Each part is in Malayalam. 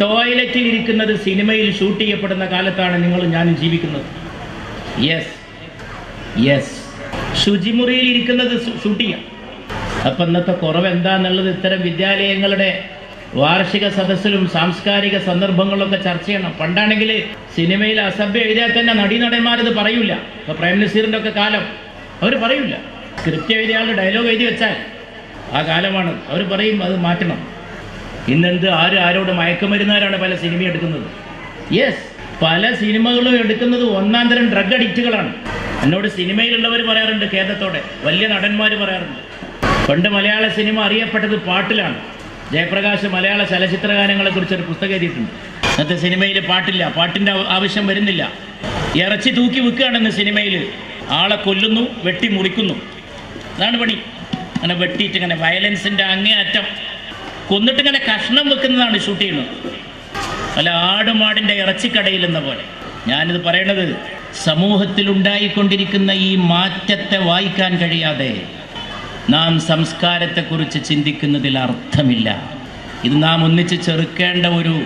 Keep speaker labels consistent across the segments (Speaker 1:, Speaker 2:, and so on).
Speaker 1: ടോയ്ലറ്റിൽ ഇരിക്കുന്നത് സിനിമയിൽ ഷൂട്ട് ചെയ്യപ്പെടുന്ന കാലത്താണ് നിങ്ങൾ ഞാനും ജീവിക്കുന്നത്. യെസ് യെസ് ശുചിമുറിയിൽ ഇരിക്കുന്നത് ഷൂട്ട് ചെയ്യാം. അപ്പം ഇന്നത്തെ കുറവ് എന്താന്നുള്ളത് ഇത്തരം വിദ്യാലയങ്ങളുടെ വാർഷിക സദസ്സിലും സാംസ്കാരിക സന്ദർഭങ്ങളിലൊക്കെ ചർച്ച ചെയ്യണം. പണ്ടാണെങ്കിൽ സിനിമയിൽ അസഭ്യം എഴുതിയാൽ തന്നെ നടീനടന്മാരത് പറയൂല. ഇപ്പോൾ പ്രേം നസീറിന്റെ ഒക്കെ കാലം അവർ പറയൂല. സ്ക്രിപ്റ്റ് എഴുതിയ ആൾ ഡയലോഗ് എഴുതി വെച്ചാൽ ആ കാലമാണ്. അവർ പറയും അത് മാറ്റണം. ഇന്നെന്ത് ആര് ആരോട് മയക്കുമരുന്നാരാണ് പല സിനിമ എടുക്കുന്നത്? യെസ് പല സിനിമകളും എടുക്കുന്നത് ഒന്നാം തരം ഡ്രഗ് അഡിക്റ്റുകളാണ് എന്നോട് സിനിമയിലുള്ളവർ പറയാറുണ്ട് ഖേദത്തോടെ. വലിയ നടന്മാർ പറയാറുണ്ട്. പണ്ട് മലയാള സിനിമ അറിയപ്പെട്ടത് പാട്ടിലാണ്. ജയപ്രകാശ് മലയാള ചലച്ചിത്ര ഗാനങ്ങളെ കുറിച്ചൊരു പുസ്തകം എഴുതിയിട്ടുണ്ട്. ഇന്നത്തെ സിനിമയിൽ പാട്ടില്ല. പാട്ടിന്റെ ആവശ്യം വരുന്നില്ല. ഇറച്ചി തൂക്കി വിൽക്കുകയാണെന്ന് സിനിമയിൽ ആളെ കൊല്ലുന്നു വെട്ടി മുറിക്കുന്നു. അതാണ് പണി. അങ്ങനെ വെട്ടിയിട്ട് ഇങ്ങനെ വയലൻസിന്റെ അങ്ങേയറ്റം കൊന്നിട്ട് ഇങ്ങനെ കഷ്ണം വെക്കുന്നതാണ് ഷൂട്ട് ചെയ്യുന്നത്. അല്ല ആടുമാടിന്റെ ഇറച്ചിക്കടയിൽ എന്ന പോലെ. ഞാനിത് പറയണത് സമൂഹത്തിൽ ഉണ്ടായിക്കൊണ്ടിരിക്കുന്ന ഈ മാറ്റത്തെ വായിക്കാൻ കഴിയാതെ നാം സംസ്കാരത്തെക്കുറിച്ച് ചിന്തിക്കുന്നതിൽ അർത്ഥമില്ല. ഇത് നാം ഒന്നിച്ച് ചെറുക്കേണ്ട ഒരു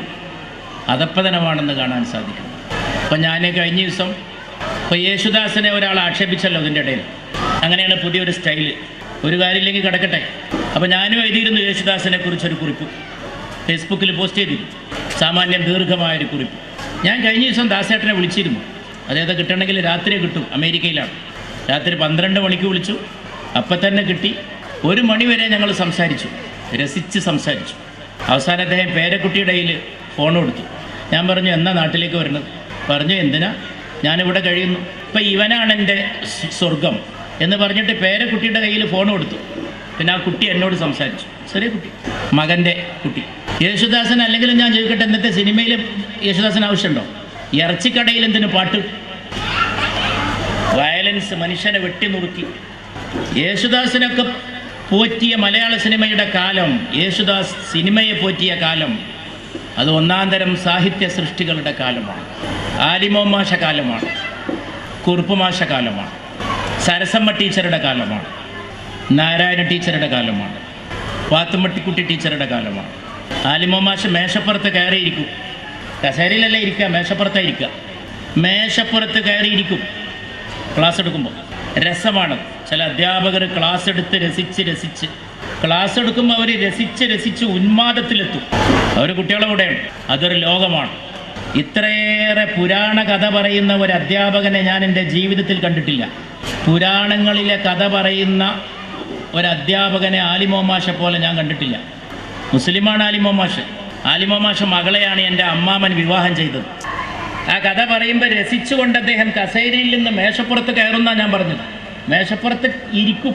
Speaker 1: അധപ്പതനമാണെന്ന് കാണാൻ സാധിക്കും അപ്പം ഞാൻ കഴിഞ്ഞ ദിവസം ഇപ്പോൾ യേശുദാസിനെ ഒരാൾ ആക്ഷേപിച്ചല്ലോ ഇതിന്റെ ഇടയിൽ. അങ്ങനെയാണ് പുതിയൊരു സ്റ്റൈൽ. ഒരു കാര്യമില്ലെങ്കിൽ കിടക്കട്ടെ. അപ്പോൾ ഞാനും എഴുതിയിരുന്നു യേശുദാസിനെ കുറിച്ചൊരു കുറിപ്പ്. ഫേസ്ബുക്കിൽ പോസ്റ്റ് ചെയ്തിരുന്നു. സാമാന്യം ദീർഘമായൊരു കുറിപ്പ്. ഞാൻ കഴിഞ്ഞ ദിവസം ദാസേട്ടനെ വിളിച്ചിരുന്നു. അതായത് കിട്ടണമെങ്കിൽ രാത്രി കിട്ടും അമേരിക്കയിലാണ്. രാത്രി പന്ത്രണ്ട് മണിക്ക് വിളിച്ചു. അപ്പം തന്നെ കിട്ടി. ഒരു മണിവരെ ഞങ്ങൾ സംസാരിച്ചു. രസിച്ച് സംസാരിച്ചു. അവസാനം അദ്ദേഹം പേരക്കുട്ടിയുടെ കയ്യിൽ ഫോൺ കൊടുത്തു. ഞാൻ പറഞ്ഞു എന്നാ നാട്ടിലേക്ക് വരുന്നത്? പറഞ്ഞു എന്തിനാ? ഞാനിവിടെ കഴിയുന്നു. ഇപ്പം ഇവനാണ് എന്റെ സ്വർഗം എന്ന് പറഞ്ഞിട്ട് പേരക്കുട്ടിയുടെ കയ്യിൽ ഫോൺ കൊടുത്തു. പിന്നെ ആ കുട്ടി എന്നോട് സംസാരിച്ചു. ചെറിയ കുട്ടി. മകന്റെ കുട്ടി. യേശുദാസൻ അല്ലെങ്കിലും ഞാൻ ചോദിക്കട്ടെ ഇന്നത്തെ സിനിമയിൽ യേശുദാസൻ ആവശ്യമുണ്ടോ? ഇറച്ചിക്കടയിൽ എന്തിനു പാട്ട്? വയലൻസ് മനുഷ്യനെ വെട്ടിനുറുക്കി. യേശുദാസിനൊക്കെ പോറ്റിയ മലയാള സിനിമയുടെ കാലം യേശുദാസ് സിനിമയെ പോറ്റിയ കാലം അത് ഒന്നാം തരം സാഹിത്യ സൃഷ്ടികളുടെ കാലമാണ്. ആലിമോമാശ കാലമാണ്. കുറുപ്പുമാശ കാലമാണ്. സരസമ്മ ടീച്ചറുടെ കാലമാണ്. നാരായണ ടീച്ചറുടെ കാലമാണ്. പാത്തുമ്മട്ടിക്കുട്ടി ടീച്ചറുടെ കാലമാണ്. ആലിമോമാഷ് മേശപ്പുറത്ത് കയറിയിരിക്കും. കസേരയിലല്ലേ ഇരിക്കുക? മേശപ്പുറത്തായിരിക്കുക മേശപ്പുറത്ത് കയറിയിരിക്കും. ക്ലാസ് എടുക്കുമ്പോൾ. രസമാണ്. ചില അധ്യാപകർ ക്ലാസ് എടുത്ത് രസിച്ച് രസിച്ച്. ക്ലാസ് എടുക്കുമ്പോൾ അവർ രസിച്ച് രസിച്ച് ഉന്മാദത്തിലെത്തും. അവർ കുട്ടികളെ കൂടെയാണ് അതൊരു ലോകമാണ്. ഇത്രയേറെ പുരാണ കഥ പറയുന്ന ഒരു അധ്യാപകനെ ഞാൻ എന്റെ ജീവിതത്തിൽ കണ്ടിട്ടില്ല. പുരാണങ്ങളിലെ കഥ പറയുന്ന ഒരു അധ്യാപകനെ ആലിമോമാഷെ പോലെ ഞാൻ കണ്ടിട്ടില്ല. മുസ്ലിമാണ് ആലിമോമാഷ്. ആലിമോമാഷ മകളെയാണ് എന്റെ അമ്മാമൻ വിവാഹം ചെയ്തത്. ആ കഥ പറയുമ്പോൾ രസിച്ചുകൊണ്ട് അദ്ദേഹം കസേരയിൽ നിന്ന് മേശപ്പുറത്ത് കയറുന്ന ഞാൻ പറഞ്ഞത്. മേശപ്പുറത്ത് ഇരിക്കും.